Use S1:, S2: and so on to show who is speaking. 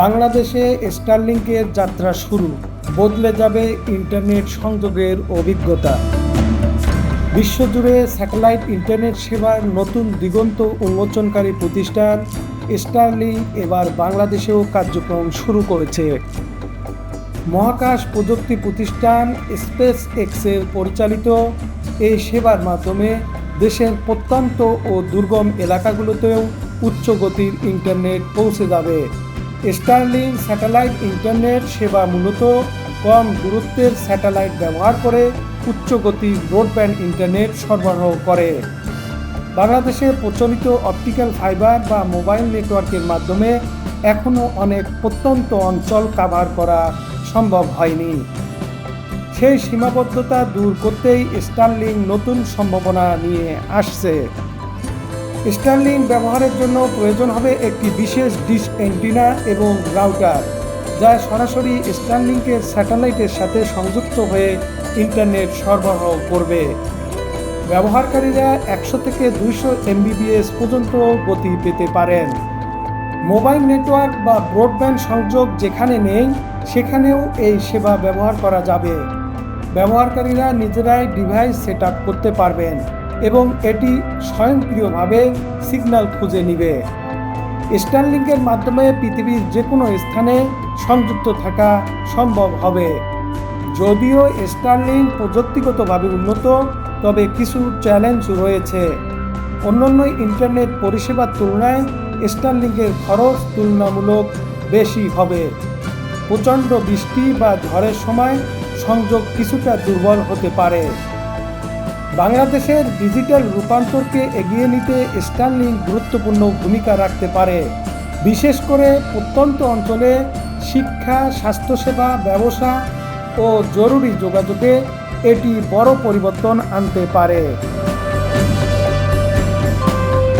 S1: বাংলাদেশে স্টারলিংকের যাত্রা শুরু। বদলে যাবে ইন্টারনেট সংযোগের অভিজ্ঞতা। বিশ্বজুড়ে স্যাটেলাইট ইন্টারনেট সেবার নতুন দিগন্ত উন্মোচনকারী প্রতিষ্ঠান স্টারলিংক এবার বাংলাদেশেও কার্যক্রম শুরু করেছে। মহাকাশ প্রযুক্তি প্রতিষ্ঠান স্পেস এক্সের পরিচালিত এই সেবার মাধ্যমে দেশের প্রত্যন্ত ও দুর্গম এলাকাগুলোতেও উচ্চ গতির ইন্টারনেট পৌঁছে যাবে। স্টারলিং স্যাটেলাইট ইন্টারনেট সেবা মূলত কম দূরত্বের স্যাটেলাইট ব্যবহার করে উচ্চ গতির ব্রডব্যান্ড ইন্টারনেট সরবরাহ করে। বাংলাদেশে প্রচলিত অপটিক্যাল ফাইবার বা মোবাইল নেটওয়ার্কের মাধ্যমে এখনও অনেক প্রত্যন্ত অঞ্চল কাভার করা সম্ভব হয়নি। সেই সীমাবদ্ধতা দূর করতেই স্টারলিং নতুন সম্ভাবনা নিয়ে আসছে। স্টারলিং ব্যবহারের জন্য প্রয়োজন হবে একটি বিশেষ ডিশ অ্যান্টিনা এবং রাউটার, যা সরাসরি স্টারলিংকের স্যাটেলাইটের সাথে সংযুক্ত হয়ে ইন্টারনেট সরবরাহ করবে। ব্যবহারকারীরা একশো থেকে দুইশো এমবিবিএস পর্যন্ত গতি পেতে পারেন। মোবাইল নেটওয়ার্ক বা ব্রডব্যান্ড সংযোগ যেখানে নেই, সেখানেও এই সেবা ব্যবহার করা যাবে। ব্যবহারকারীরা নিজেরাই ডিভাইস সেট করতে পারবেন। এবং এটি স্বয়ংক্রিয়ভাবে সিগন্যাল খুঁজে নিবে। স্টারলিংকের মাধ্যমে পৃথিবীর যে কোনো স্থানে সংযুক্ত থাকা সম্ভব হবে। যদিও স্টারলিংক প্রযুক্তিগতভাবে উন্নত, তবে কিছু চ্যালেঞ্জ রয়েছে। অন্যান্য ইন্টারনেট পরিষেবার তুলনায় স্টারলিংকের খরচ তুলনামূলক বেশি হবে। প্রচণ্ড বৃষ্টি বা ঝড়ের সময় সংযোগ কিছুটা দুর্বল হতে পারে। বাংলাদেশের ডিজিটাল রূপান্তরকে এগিয়ে নিতে স্টারলিংক গুরুত্বপূর্ণ ভূমিকা রাখতে পারে। বিশেষ করে প্রত্যন্ত অঞ্চলে শিক্ষা, স্বাস্থ্যসেবা, ব্যবসা ও জরুরি যোগাযোগে এটি বড় পরিবর্তন আনতে পারে।